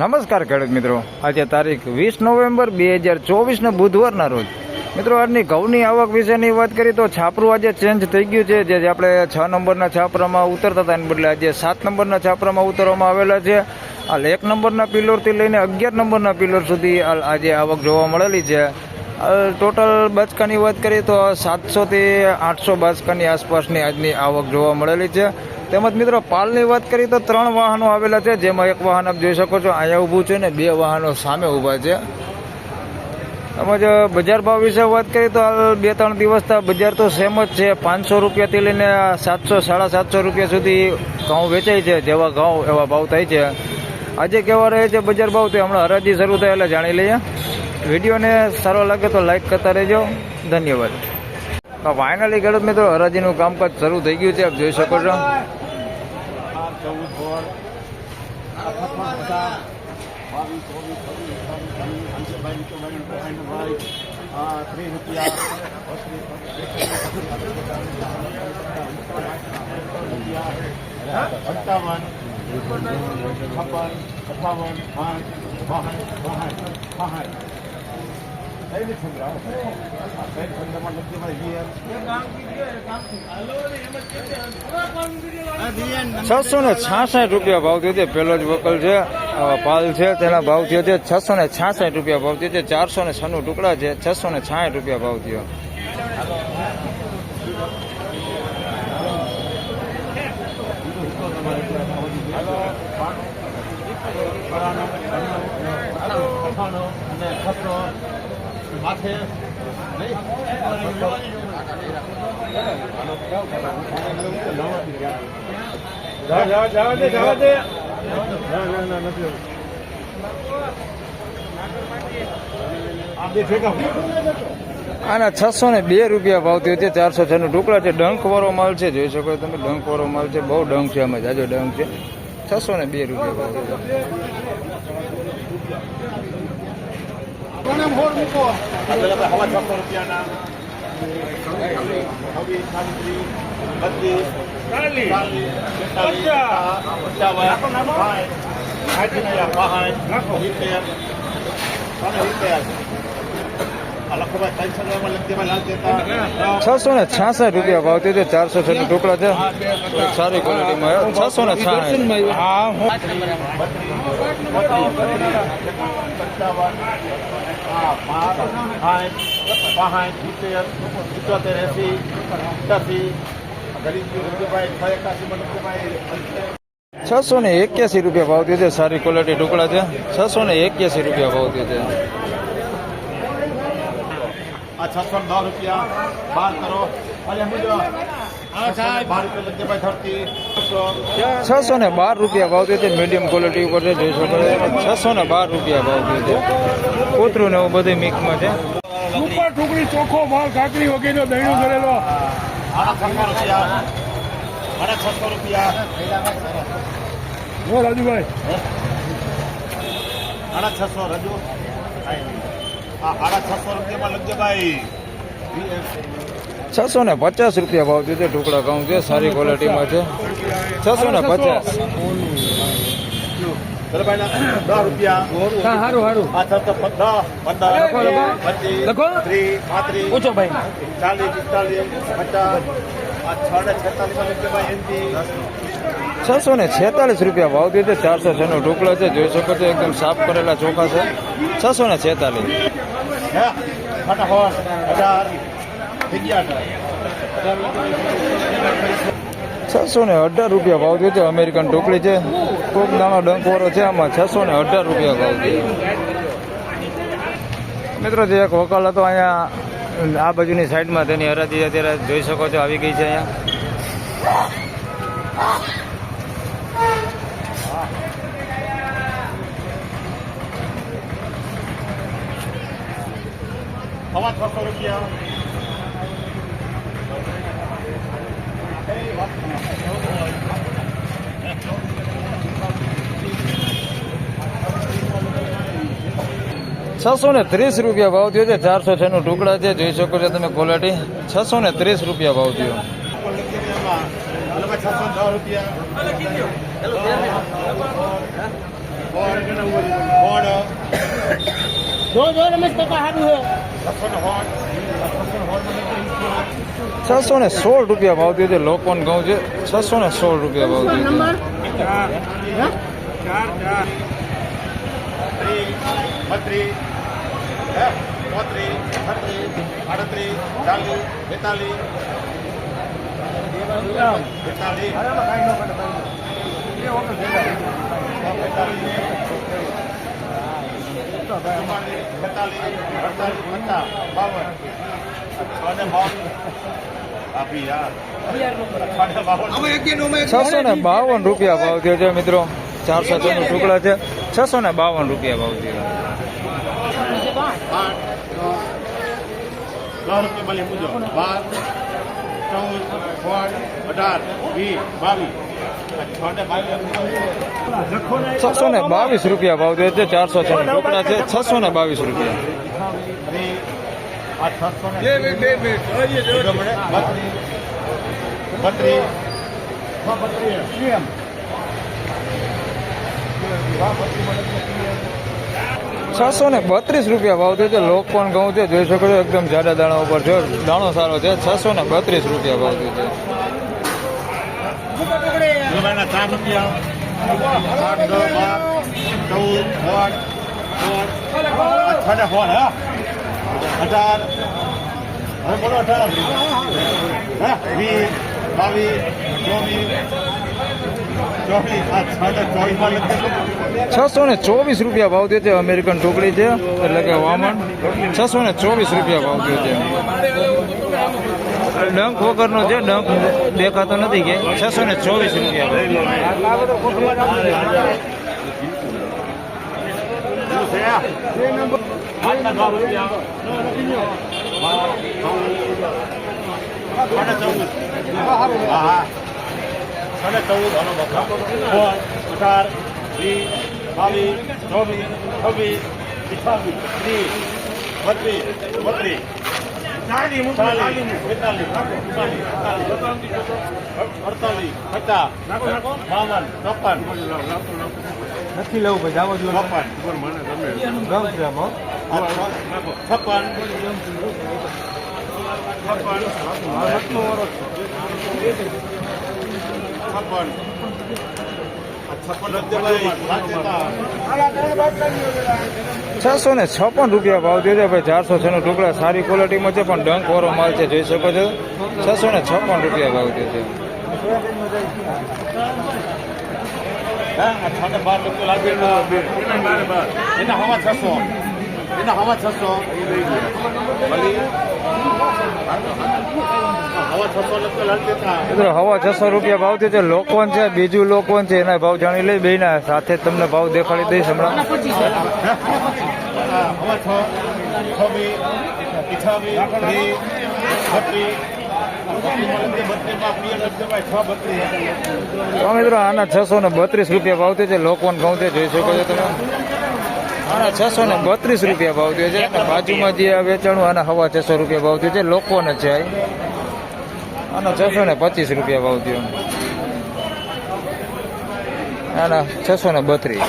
નમસ્કાર ખેડૂત મિત્રો. આજે તારીખ વીસ નવેમ્બર બે હજાર ચોવીસના બુધવારના રોજ. મિત્રો, આજની ઘઉંની આવક વિશેની વાત કરીએ તો છાપરું આજે ચેન્જ થઈ ગયું છે. જે આપણે છ નંબરના છાપરામાં ઉતરતા હતા, એને બદલે આજે સાત નંબરના છાપરામાં ઉતરવામાં આવેલા છે. હાલ એક નંબરના પિલોરથી લઈને અગિયાર નંબરના પિલોર સુધી આજે આવક જોવા મળેલી છે. ટોટલ બાચકાની વાત કરીએ તો સાતસોથી આઠસો બાચકાની આસપાસની આજની આવક જોવા મળેલી છે. તેમજ મિત્રો, પાલની વાત કરીએ તો ત્રણ વાહનો આવેલા છે. જેમાં એક વાહન આપ જોઈ શકો છો, અહીંયા ઊભું છે ને બે વાહનો સામે ઊભા છે. તેમજ બજાર ભાવ વિશે વાત કરીએ તો હાલ બે ત્રણ દિવસના બજાર તો સેમ જ છે. પાંચસો રૂપિયાથી લઈને સાતસો, સાડા સાતસો રૂપિયા સુધી ઘઉં વેચાય છે, જેવા ઘઉં, એવા ભાવ થાય છે. આજે કેવા રહે છે બજાર ભાવ તે હમણાં હરાજી શરૂ થાય એટલે જાણી લઈએ. વિડીયોને સારો લાગે તો લાઇક કરતા રહેજો. ધન્યવાદ. ફાઇનલી ખેડૂત મિત્રો, હરાજીનું કામકાજ શરૂ થઈ ગયું છે, આપ જોઈ શકો છો. ચૌદ અઠાવન બાવીસ ચોવીસ છવ્વીસ ચોવીસ ચોવીસ બાવીસ ત્રીસ રૂપિયા અઠાવન છપ્પન અઠાવન પાંચ બાવન બાવન બાવન મારી છસો ને છાસઠ રૂપિયા ભાવ થયો પેલો જ વકલ છે. પાલ છે. તેના ભાવ થયો છે છસો ને છાસઠ રૂપિયા ભાવ થયો છે ચારસો ને છનું ટુકડા છે. છસો ને છાસઠ રૂપિયા ભાવ થયો અને આના છસો ને બે રૂપિયા ભાવતી હતી છે, ચારસો નું ઢોકળા છે, ડંખવાળો માલ છે, જોઈ શકો છો તમે, ડંખવાળો માલ છે, બહુ ડંખ છે અમે જાજો ડંખ છે. છસો ને બે રૂપિયા ભાવ થયો છે કોને મૂકો. હવા છસો રૂપિયાના. છવ્વીસ સાડત્રીસ બત્રીસ ચાલીસ પંચાવન સાઠ બાસઠ સિત્તેર છસો ને છાસઠ રૂપિયા ભાવ થયો છે ચારસો છન્નું ટુકડા છે. સારી ક્વોલિટીમાં છસો ને છાસઠ હા હા. પાંચ સાઠ બાસઠ સિત્તેર સિત્તોતેર એસી રૂપિયાભાઈ છસો ને એક્યાસી રૂપિયા ભાવ થયો છે સારી ક્વોલિટી ટુકડા છે. છસો ને એક્યાસી રૂપિયા ભાવ થયો છે. આ છસો દસ રૂપિયા. બાર કરો. અરે મૂલ્યો બાર રૂપિયા લગ્નભાઈ ધરતી. છસો. ને બાર રૂપિયા ભાવ થયો છે મીડિયમ ક્વોલિટી ઉપર છે જોઈ શકો છો. છસો ને બાર રૂપિયા ભાવ થયો છે. કોતરું ને એવું બધું મિક્સમાં છે. સુપર ટુકડી ચોખ્ખો ભાવ કાકડી વગેરે દહીણું કરેલો. છસો રૂપિયા. સાડા છસો રૂપિયા. જો રાજુભાઈ. સાડા છસો રજૂ. સાડા છસો રૂપિયામાં લગ્નભાઈ છસો ને પચાસ રૂપિયા ભાવ છે ઢોકળા ઘઉં છે સારી ક્વોલિટીમાં છે. છસો ને પચાસ છસો છ ને છેતાલીસ છસો ને છેતાલીસ રૂપિયા ભાવ દીધે ચારસો ચારસો નો ઢોકળો છે જોઈ શકો છો એકદમ સાફ કરેલા ચોખા છે. છસો ને છેતાલીસ હે ફટાફટ અઢાર અગિયાર છસો ને અઢાર રૂપિયા ભાવ થયો છે, અમેરિકન ઢોકળી છે. કોક દાણો ડંકવારો છે, આમાં છસો ને અઢાર રૂપિયા ભાવ મિત્રો, જે એક વકાલ હતો અહીંયા, આ બાજુની સાઈડમાં તેની હરાજી અત્યારે જોઈ શકો છો, આવી ગઈ છે અહીંયા. સવા છસો રૂપિયા. છસો ને ત્રીસ રૂપિયા ભાવ થયો છે ચારસો છનું ટુકડા છે જોઈ શકો છો તમે ક્વોલિટી છસો ને ત્રીસ રૂપિયા ભાવ થયો. રમેશ કાકા સારું છે છસો ને સોળ રૂપિયા ભાવ થયો છે લોકોન ઘઉં છે છસો ને સોળ રૂપિયા ભાવ થયો બેતાલીસ અડતાલીસ પચાસ બાવન અને બાવન છસો ને બાવન રૂપિયા ભાવ થયો છે મિત્રો. ચારસો છ નું ટુકડા છે. છસો ને બાવન રૂપિયા ભાવ થયો. છસો ને બાવીસ રૂપિયા ભાવ થયો છે. ચારસો છ નું ટુકડા છે. છસો ને બાવીસ રૂપિયા. બત્રીસ છસો ને બત્રીસ રૂપિયા ભાવ થયો છે લોકપણ ઘઉં છે જોઈ શકો છો એકદમ જાડા દાણા ઉપર છે દાણો સારો છે છસો ને બત્રીસ રૂપિયા ભાવ થયો છે રૂપિયા આઠ દસ બાર ચૌદ સોળ સોળ અઠાર સોળ હા અઢાર હવે બોલો અઢાર હા વીસ બાવીસ ચોવીસ ચોવીસ આ સાડા ચોવીસમાં લખી છસો ને ચોવીસ રૂપિયા ભાવ થયો છે અમેરિકન ટુકડી છે એટલે કે વામણ છસો ને ચોવીસ રૂપિયા ભાવ થયો છે ડંખ વગરનો છે ડંખ દેખાતો નથી કે છસો ને ચોવીસ રૂપિયા આટલા દસ રૂપિયા સાડા ચૌદ અઢાર વીસ બાવીસ ચોવીસ છવ્વીસ અઠાવીસ ત્રીસ બત્રીસ બત્રીસ ચાલીસ બેતાલીસ અડતાલીસ પચાસ બાવન ચોપન નથી લેવું ભાઈ જાવો ચોપન છપ્પન છપ્પન છસો ને છપ્પન રૂપિયા ભાવ છે ભાઈ, ચારસો છ નો સારી ક્વોલિટીમાં છે, પણ ડંક વાળો માલ છે, જોઈ શકો છો. છસો ને છપ્પન રૂપિયા ભાવ દે છ. બાર રૂપિયા લાગે એના હવા છસો. એના હવા છસો હવા છસો રૂપિયા ભાવ થયો છે. લોકોન છે, બીજું લોકોન છે, એના ભાવ જાણી લઈ બેના સાથે જ તમને ભાવ દેખાડી દઈશ હમણાં. તો મિત્રો, આના છસો ને બત્રીસ રૂપિયા ભાવ થયો છે. લોકોન ઘઉં તે જોઈ શકો છો તમે. આના છસો ને બત્રીસ રૂપિયા ભાવ થયો છે. અને બાજુમાં જે આ વેચાણું આના હવા છસો રૂપિયા ભાવ થયો છે. લોકોને છે આના છસો ને પચીસ રૂપિયા ભાવ થયો. આના છસો ને બત્રીસ.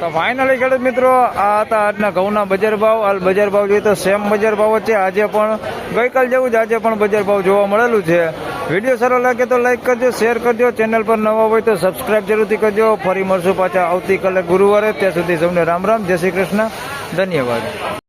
તો ફાઇનલી ખેડૂત મિત્રો, આ હતા આજના ઘઉંના બજાર ભાવ. હાલ બજાર ભાવ જોઈએ તો સેમ બજાર ભાવ છે. આજે પણ, ગઈકાલ જેવું જ આજે પણ બજાર ભાવ જોવા મળેલું છે. વીડિયો સારો લાગે તો લાઇક કરજો શેર કરજો. ચેનલ પર નવા હોય તો સબસ્ક્રાઇબ જરૂરથી કરજો. ફરી મળશું પાછા આવતીકાલે ગુરુવારે. ત્યાં સુધી સૌને રામ રામ. જય શ્રી કૃષ્ણ. ધન્યવાદ.